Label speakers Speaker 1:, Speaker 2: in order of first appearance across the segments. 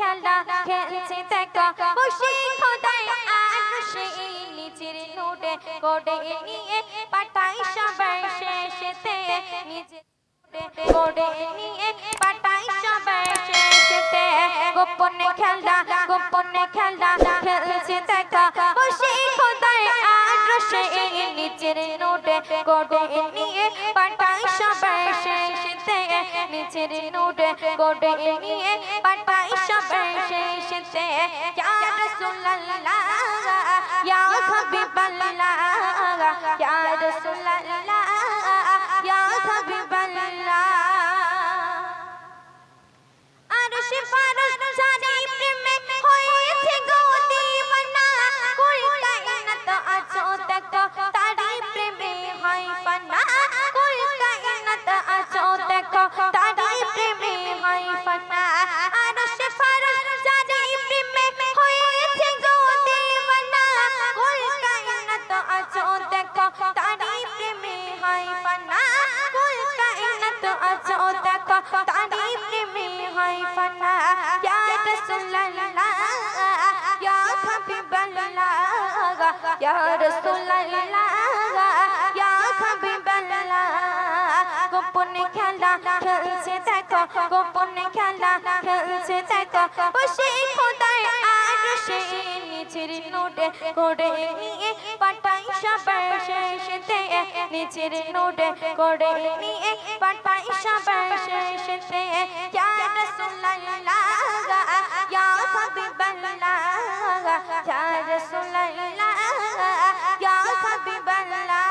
Speaker 1: খেলা খেলছে দেখো। খুশি খোদাই আর সেই নিচের নোটে কোডে নিয়ে পাঠাই সবার শেষেতে। নিজে কোডে নিয়ে পাঠাই সবার শেষেতে। গোপনে খেলা গোপনে খেলা খেলছে দেখো। নিচের নোটে কোডে নিয়ে পাঠাই সবার শেষেতে নিচের নোটে কোডে নিয়ে পাঠাই সবার শেষেতে ইয়া রাসূলুল্লাহ, ইয়া হাবিবাল্লাহ, ইয়া রাসূলুল্লাহ। ইয়া রাসূলুল্লাহ, ইয়া হাবিবাল্লাহ, গোপনে খেলা খেলছে দেখো, গোপনে খেলা খেলছে দেখো। বসে খোদার আর সেই নিচের নোটে করে নিয়ে পাঠাই সবার শেষেতে নিচের নোটে করে নিয়ে পাঠাই সবার শেষেতে ইয়া রাসূলুল্লাহ ইয়া হাবিবাল্লাহ ইয়া রাসূলুল্লাহ ইয়া হাবিবাল্লাহ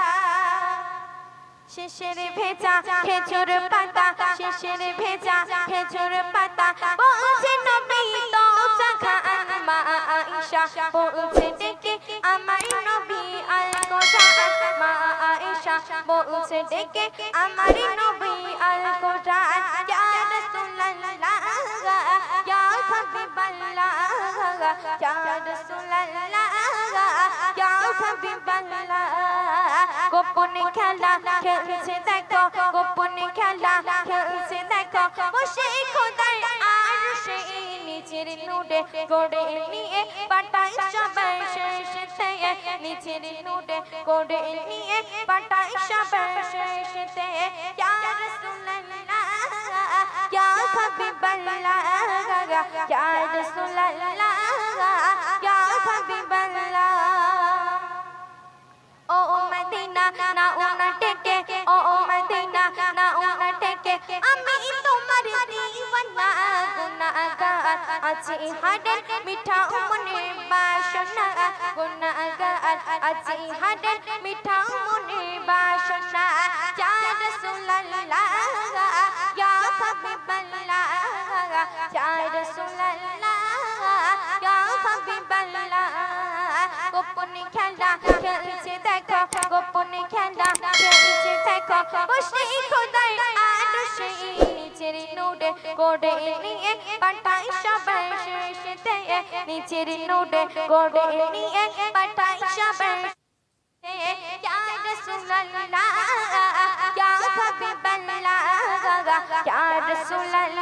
Speaker 1: শেষের ভেজা খেজুর পাতা শেষের ভেজা খেজুর পাতা। বলছে, নবী তো জাখান মা আয়েশা বলছে ডেকে আমার নবী আল কোরআন মা আয়েশা বলছে ডেকে আমার নবী আল কোরআন ইয়া রাসূলুল্লাহ, ইয়া হাবিবাল্লাহ। ইয়া রাসূলুল্লাহ ইয়া হাবিবাল্লাহ গোপনে খেলা খেলছে দেখো গোপনে খেলা খেলছে দেখো বসে খোদার আর সেই নিচের নোটে করে নিয়ে পাঠাই সবার শেষেতে নিচের নোটে করে নিয়ে পাঠাই সবার শেষেতে ইয়া রাসূলুল্লাহ ইয়া হাবিবাল্লাহ ইয়া রাসূলুল্লাহ হাবিবাল্লাহ ও মদিনা না উনা টেকে ও মদিনা না উনা টেকে আমি তোমার দিওয়ানা গুনাহগার আছি হাডের মিঠা মনে বাসনা গুনাহগার আছি হাডের মিঠা মনে বাসনা ইয়া রাসূলুল্লাহ ইয়া হাবিবাল্লাহ খেলা, খেলছে দেখো, গোপনে খেলা, খেলছে দেখো। ও সেই খোদাই আলো, সেই নিচের নোডে কোডে নিয়ে পাঠাই সবাই শেষেতে নিচের নোডে কোডে নিয়ে পাঠাই সবাই क्या